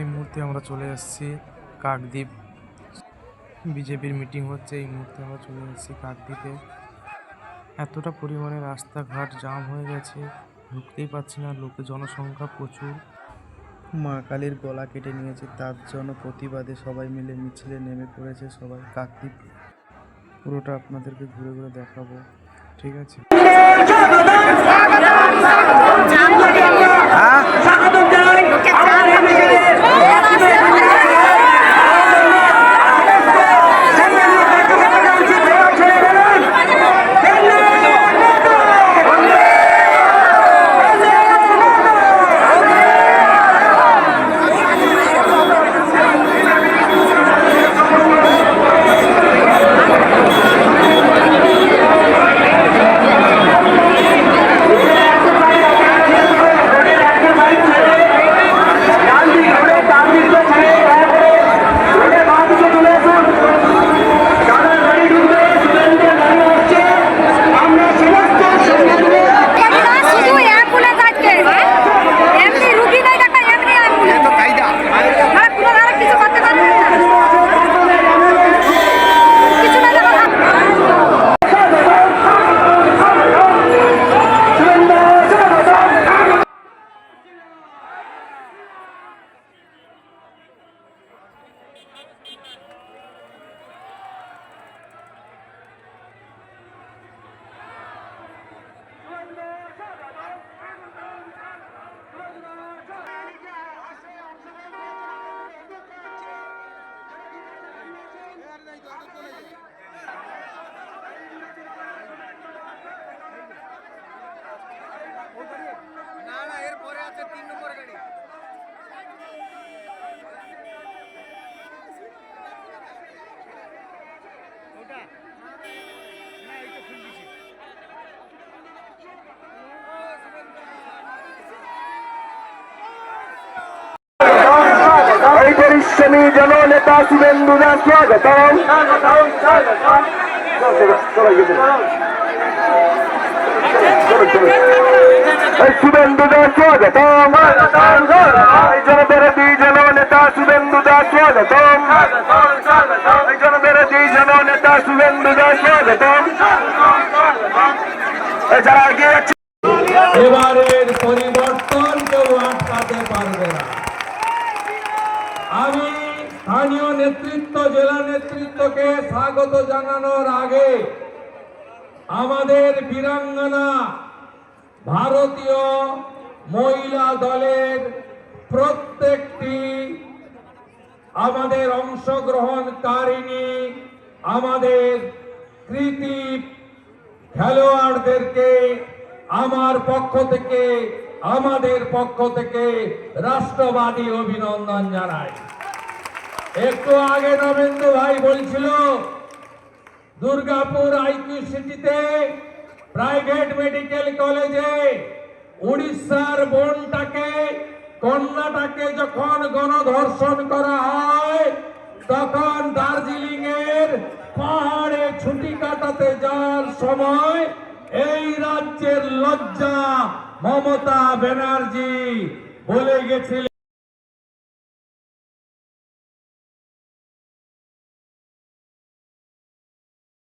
এই মুহূর্তে আমরা চলে এসেছি কাকদ্বীপ। বিজেপির মিটিং হচ্ছে, এই মুহূর্তে আমরা চলে এসেছি কাকদ্বীপে। এতটা পরিমাণে রাস্তাঘাট জাম হয়ে গেছে, ঢুকতেই পারছি না লোকের জনসংখ্যা প্রচুর। মা কালীর গলা কেটে নিয়েছে, তার জন্য প্রতিবাদে সবাই মিলে মিছিলে নেমে পড়েছে সবাই কাকদ্বীপ। পুরোটা আপনাদেরকে ঘুরে ঘুরে দেখাবো, ঠিক আছে? পরিশ্রমী জননেতা শুভেন্দু দাস। এই শুভেন্দু দাস স্বাগতম। এই জনবিরোধী জননেতা শুভেন্দু দাস স্বাগতম। জনবিরোধী জননেতা শুভেন্দু দাস স্বাগতম। এই যারা এবারের পরিবর্তন কেউ আটকাতে পারবে না। আমি স্থানীয় নেতৃত্ব, জেলা নেতৃত্বকে স্বাগত জানানোর আগে আমাদের বীরাঙ্গনা ভারতীয় মহিলা দলের প্রত্যেকটি আমাদের অংশগ্রহণকারিণী, আমাদের কৃতি খেলোয়াড়দেরকে আমার পক্ষ থেকে আমাদের পক্ষ থেকে রাষ্ট্রবাদী অভিনন্দন জানাই। একটু আগে নবেন্দু ভাই বলছিল, দুর্গাপুর আইকিউ সিটিতে প্রাইভেট মেডিকেল কলেজে উড়িষ্যার বোনটাকে, কন্যাটাকে যখন গণধর্ষণ করা হয়, তখন দার্জিলিং এর পাহাড়ে ছুটি কাটাতে যাওয়ার সময় এই রাজ্যের লজ্জা মমতা ব্যানার্জি বলে গেছিলেন